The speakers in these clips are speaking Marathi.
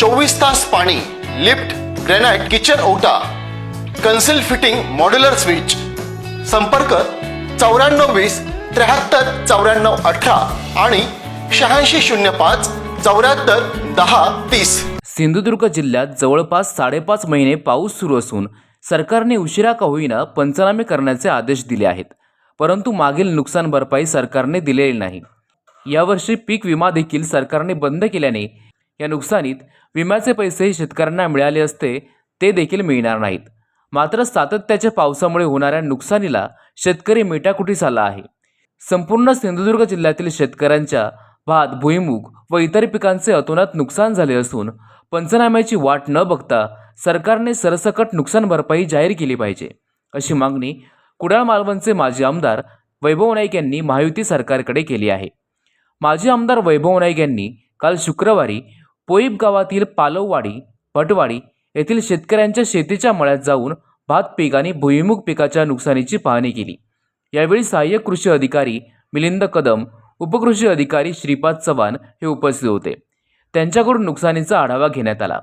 चोवीस तास पाणी लिफ्ट ग्रॅनाइट किचन ओटा कन्सिल फिटिंग मॉड्युलर स्विच. संपर्क चौऱ्याण्णव वीस त्र्याहत्तर चौऱ्याण्णव अठरा आणि शहाऐंशी शून्य पाच चौऱ्याहत्तर दहा तीस. सिंधुदुर्ग जिल्ह्यात जवळपास साडेपाच महिने पाऊस सुरू असून सरकारने उशिरा का होईना पंचनामे करण्याचे आदेश दिले आहेत. परंतु मागील नुकसान भरपाई सरकारने दिलेली नाही. यावर्षी पीक विमा देखील सरकारने बंद केल्याने या नुकसानीत विम्याचे पैसे शेतकऱ्यांना मिळाले असते ते देखील मिळणार नाहीत. मात्र सातत्याच्या पावसामुळे होणाऱ्या नुकसानीला शेतकरी मेटाकुटीस आला आहे. संपूर्ण सिंधुदुर्ग जिल्ह्यातील शेतकऱ्यांच्या भात भुईमूग व इतर पिकांचे अतोनात नुकसान झाले असून पंचनाम्याची वाट न बघता सरकारने सरसकट नुकसान भरपाई जाहीर केली पाहिजे अशी मागणी कुडाळ मालवणचे माजी आमदार वैभव नाईक यांनी महायुती सरकारकडे केली आहे. माजी आमदार वैभव नाईक यांनी काल शुक्रवारी पोईप गावातील पालववाडी भटवाडी येथील शेतकऱ्यांच्या शेतीच्या मळ्यात जाऊन भात पीक आणि भुईमुग पिकाच्या नुकसानीची पाहणी केली. यावेळी सहाय्यक कृषी अधिकारी मिलिंद कदम उपकृषी अधिकारी श्रीपाद चव्हाण हे उपस्थित होते. त्यांच्याकडून नुकसानीचा आढावा घेण्यात आला.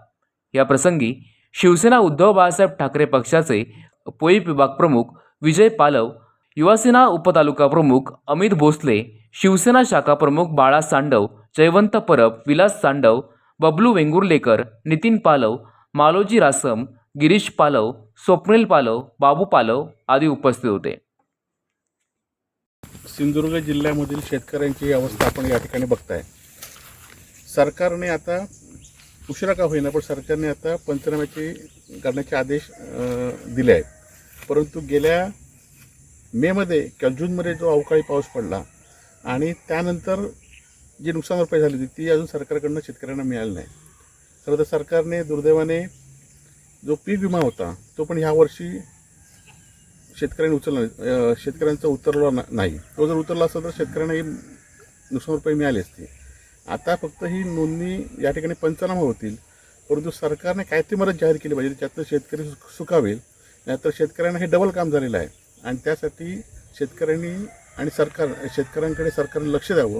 या प्रसंगी शिवसेना उद्धव बाळासाहेब ठाकरे पक्षाचे पोईप विभाग प्रमुख विजय पालव युवासेना उपतालुका प्रमुख अमित भोसले शिवसेना शाखा प्रमुख बाळा सांडव जयवंत परब विलास सांडव बबलू वेंगुर्लेकर नितीन पालव मालोजी रासम गिरीश पालव स्वप्नील पालव बाबू पालव आदी उपस्थित होते. सिंधुदुर्ग जिल्ह्यामधील शेतकऱ्यांची अवस्था आपण या ठिकाणी बघताय. सरकारने आता उशिरा का होईना पण सरकारने आता पंचनाम्याचे करण्याचे आदेश दिले आहेत. परंतु गेल्या मेमध्ये किंवा जूनमध्ये जो अवकाळी पाऊस पडला आणि त्यानंतर जी नुकसान भरपाई झाली होती ती अजून सरकारकडनं शेतकऱ्यांना मिळाली नाही. खरं तर सरकारने दुर्दैवाने जो पीक विमा होता तो पण ह्या वर्षी शेतकऱ्यांनी उचलला शेतकऱ्यांचा उतरला नाही. तो जर उतरला असता तर शेतकऱ्यांना ही नुकसान भरपाई मिळाली असती. आता फक्त ही नोंदणी या ठिकाणी पंचनामा होतील परंतु सरकारने काहीतरी मदत जाहीर केली पाहिजे त्यातनं शेतकरी सुखावेल नाहीतर शेतकऱ्यांना हे डबल काम झालेलं आहे. आणि त्यासाठी शेतकऱ्यांनी आणि सरकार शेतकऱ्यांकडे सरकारने लक्ष द्यावं